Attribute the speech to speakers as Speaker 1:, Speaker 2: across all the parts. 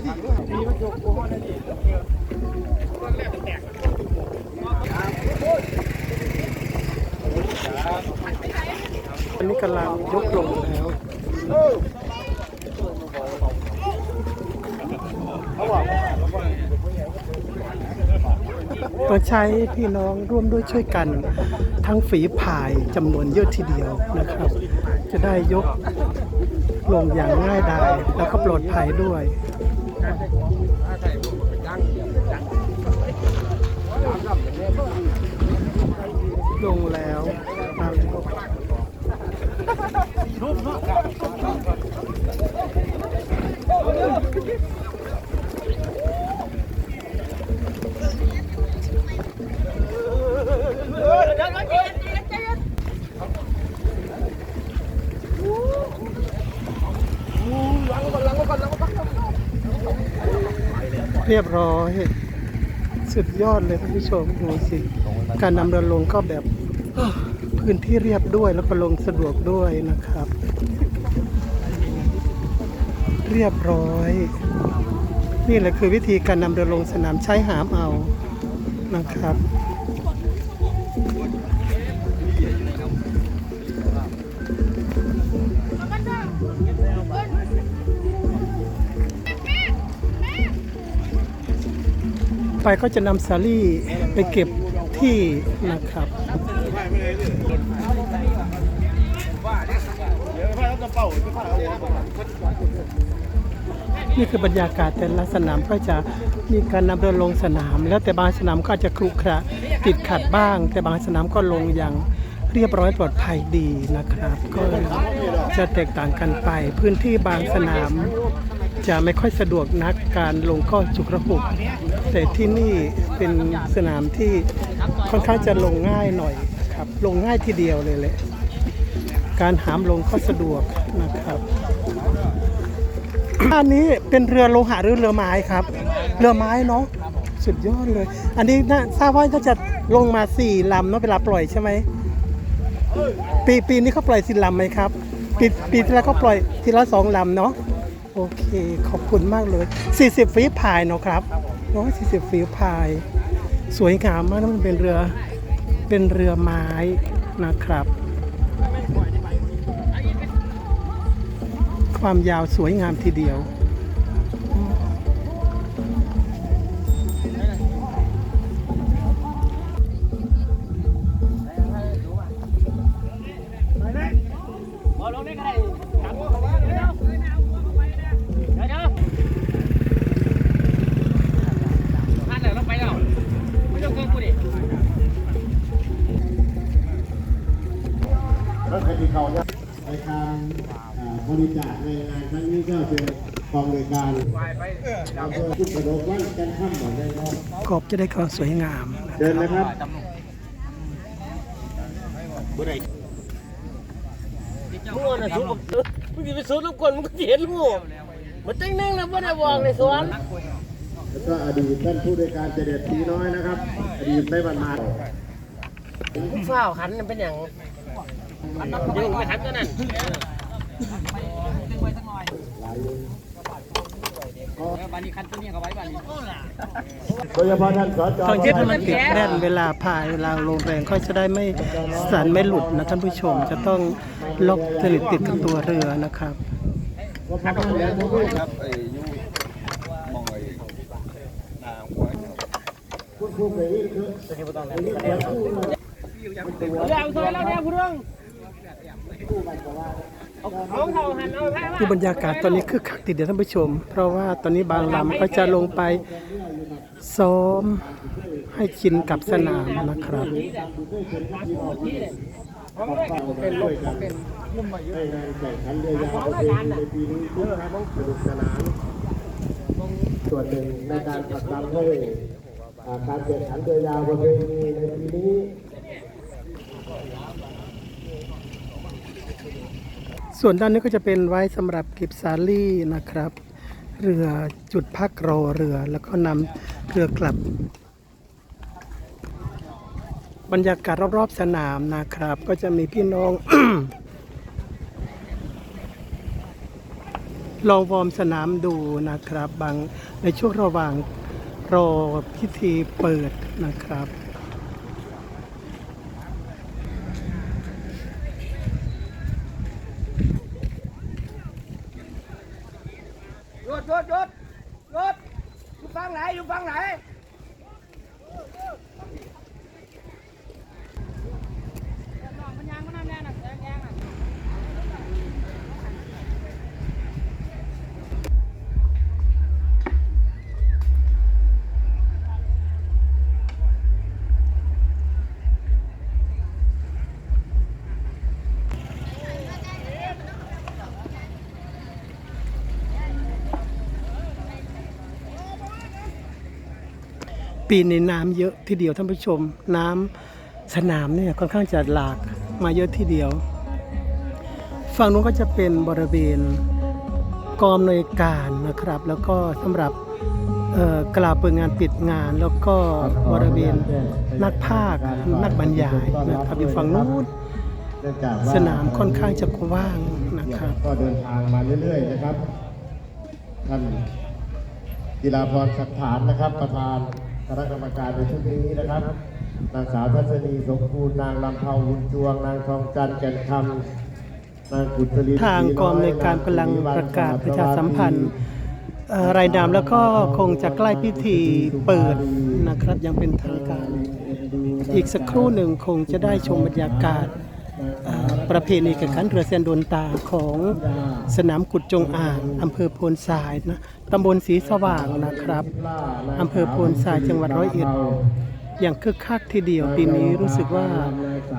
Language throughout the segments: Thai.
Speaker 1: อันนี้กำลังยกลงแล้วก็ใช้พี่น้องร่วมด้วยช่วยกัน ทั้งฝีพายจำนวนเยอะทีเดียวนะครับ จะได้ยกลงอย่างง่ายดายแล้วก็ปลอดภัยด้วย เรียบร้อย สุดยอดเลยท่านผู้ชมดูสิ การนำเรือลงก็แบบพื้นที่เรียบด้วยแล้วก็ลงสะดวกด้วยนะครับ เรียบร้อย นี่แหละคือวิธีการนำเรือลงสนามใช้หามเอานะครับ ไปก็จะนำสาลี่ไปเก็บที่นะครับนี่คือบรรยากาศแต่ละสนามก็จะมีการนำเรือลงสนาม แล้วแต่บางสนามก็อาจจะครุขระติดขัดบ้าง แต่บางสนามก็ลงอย่างเรียบร้อยปลอดภัยดีนะครับ ก็จะแตกต่างกันไป พื้นที่บางสนามจะไม่ค่อยสะดวกนักการลงก็จุกระหุก แต่ที่นี่เป็นสนามที่ค่อนข้างจะลงง่ายหน่อยครับ ลงง่ายทีเดียวเลยแหละการหามลงก็สะดวกนะครับอันนี้เป็นเรือโลหะหรือเรือไม้ครับ เรือไม้เนาะสุดยอดเลย อันนี้น่าทราบว่าก็จะลงมาสี่ลำเนาะเวลาปล่อยใช่ไหมปีปีนี้เขาปล่อยสี่ลำไหมครับ ปีปีที่แล้วเขาปล่อยทีละสองลำเนาะโอเค ขอบคุณมากเลย 40 ฟีพายเนาะครับ เนาะ40ฟีพาย สวยงามมากนะมันเป็นเรือ เป็นเรือไม้นะครับ ความยาวสวยงามทีเดียว
Speaker 2: บอลลงได้ก็ได้ บริ
Speaker 3: จาคในงานครั้งนี้ก็เป็นกองบริการอำเภอทุกกระโดดวันกันข้ามหมดเลยครับ
Speaker 1: กบจะได้ความสวยงาม
Speaker 3: เดินนะครับ
Speaker 2: มึงอะสู้กับมึงจะไปสู้รบกวนมึงก็เห็นกูมันเต้งนึงแล้วไม่ได้วางในสวน
Speaker 3: แล้วก็อดีตท่านผู้ในวยการเจเด็ดปีน้อยนะครับ อดีตไม่บรรมาด
Speaker 2: ฝ้าวขันมันเป็นอย่างยิงไม่ทันก็นั่น
Speaker 3: โดยเฉพาะท่านสจ
Speaker 1: ต้องยึดมันติดแน่นเวลาพายเวลาลงแรงก็จะได้ไม่สั่นไม่หลุดนะท่านผู้ชมจะต้องล็อกสนิทติดกับตัวเรือนะครับ
Speaker 3: ครับแล้วทุกท่านครับ
Speaker 4: ไอ้ยูมองไอ้นาหัว
Speaker 3: คุณครูไปนี่คืออันนี้เป็นผู้
Speaker 2: เรื่องสวยแล้วเนี่ยผู้เรื่อง
Speaker 1: ดูบรรยากาศตอนนี้คือคักติดเดียวท่านผู้ชม เพราะว่าตอนนี้บางลำก็จะลงไปซ้อมให้ชินกับสนามนะครับ
Speaker 3: เป็นลูกเป็นให้งานแข่งขันเรือยาวประเพณีในปีนี้เพื่อให้สนุกสนานส่วนหนึ่งในการผลักดันให้การแข่งขันเรือยาวประเพณีในปีนี้
Speaker 1: ส่วนด้านนี้ก็จะเป็นไว้สำหรับเก็บสาลี่นะครับ เรือจุดพักรอเรือแล้วก็นำเรือกลับ บรรยากาศรอบๆสนามนะครับ ก็จะมีพี่น้องลองวอร์มสนามดูนะครับ บางในช่วงระหว่างรอพิธีเปิดนะครับ ปีนี้น้ำเยอะทีเดียวท่านผู้ชม น้ำสนามเนี่ยค่อนข้างจะหลากมาเยอะทีเดียว ฝั่งนู้นก็จะเป็นบริเวณกองอำนวยการนะครับ แล้วก็สำหรับกล่าวเปิดงานปิดงานแล้วก็บริเวณนักภาคนักบรรยายนะครับอยู่ฝั่งนู้นสนามค่อนข้างจะกว้างนะครับ
Speaker 3: ก็เดินทางมาเรื่อยๆนะครับท่านกีฬาพรสักฐานนะครับประธาน คณะกรรมการในชุดนี้นะครับนางสาวทัศนีสมบูรณ์นางลำเภาบุญจวง นางทองจันแก่นคำนางกุศลี
Speaker 1: ทางกองอำนการกำลังประกาศประชาสัมพันธ์รายนามแล้วก็คงจะใกล้พิธีเปิดนะครับยังเป็นทางการ อีกสักครู่หนึ่งคงจะได้ชมบรรยากาศ ประเพณีแข่งขันเรือเซนโดนตาของสนามกุดจงอ่างอำเภอโพนทรายนะตำบลศรีสว่างนะครับอำเภอโพนทรายจังหวัดร้อยเอ็ดอย่างคึกคักทีเดียวปีนี้รู้สึกว่า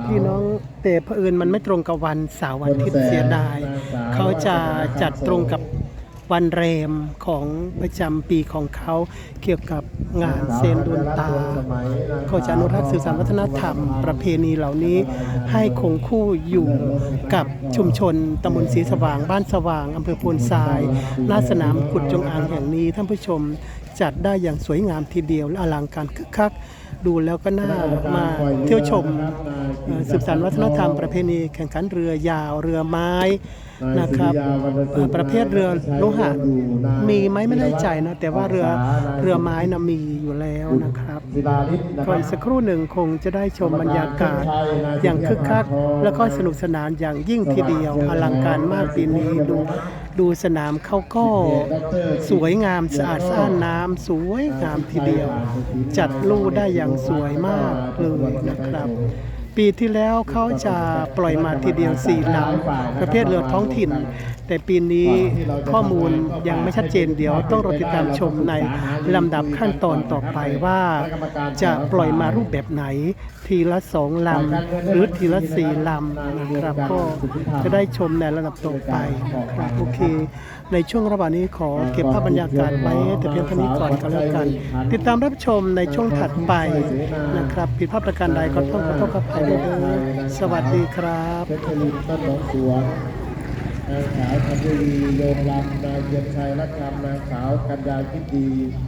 Speaker 1: พี่น้องแต่เผอิญมันไม่ตรงกับวันเสาร์วันอาทิตย์เสียดาย เขาจะจัดตรงกับ วันแรมของประจำปีของเขาเกี่ยวกับงานเซนดุนตาเขาจะอนุรักษ์สื่อสารวัฒนธรรม ประเพณีเหล่านี้ให้คงคู่อยู่กับชุมชนตำบลศรีสว่าง บ้านสว่างอำเภอโพนทรายหน้าสนามกุดจงอางแห่งนี้ท่านผู้ชมจัดได้อย่างสวยงามทีเดียวและอลังการคึกคัก ดูแล้วก็น่ามาเที่ยวชมเอ่อสืบสานวัฒนธรรมประเพณีแข่งขันเรือยาวเรือไม้นะครับเอ่อประเภทเรือโลหะมีไหมไม่แน่ใจนะแต่ว่าเรือเรือไม้นะมีอยู่แล้วนะครับ
Speaker 3: ศิลาฤทธิ์นะค
Speaker 1: ก่
Speaker 3: รั
Speaker 1: อบนสักครู่หนึ่งคงจะได้ชมบรรยากาศ อย่างคึกคัก แล้วก็สนุกสนานอย่างยิ่งทีเดียวอลังการมากปีนี้ดูดูสนามเขาก็สวยงามสะอาดสะอ้านน้ำสวยงามทีเดียว จัดลู่ได้อย่างสวยมากเลยนะครับ ปีที่แล้วเขาจะปล่อยมาทีเดียวสี่ลำประเภทเรือท้องถิ่น แต่ปีนี้ข้อมูลยังไม่ชัดเจนเดี๋ยวต้องรอติดตามชมในลำดับขั้นตอนต่อไปว่า จะปล่อยมารูปแบบไหน ทีละสองลำหรือทีละสี่ลำนะครับก็จะได้ชมในระดับต่อไปนะครับโอเค ในช่วงระหว่างนี้ขอเก็บภาพบรรยากาศไว้แต่เพียงเท่านี้ก่อนก็แล้วกัน ติดตามรับชมในช่วงถัดไปนะครับผิดพลาดประการใดก็ต้องขอโทษขออภัยด้วยเด้อสวัสดีครับ
Speaker 3: เพชรลินต้นหนองสวนนางสาวธัญรีโยมลำนายเยียนชัยรักคำนางสาวกัญญาคิดดี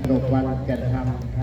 Speaker 3: ดกวันแก่นคำครับ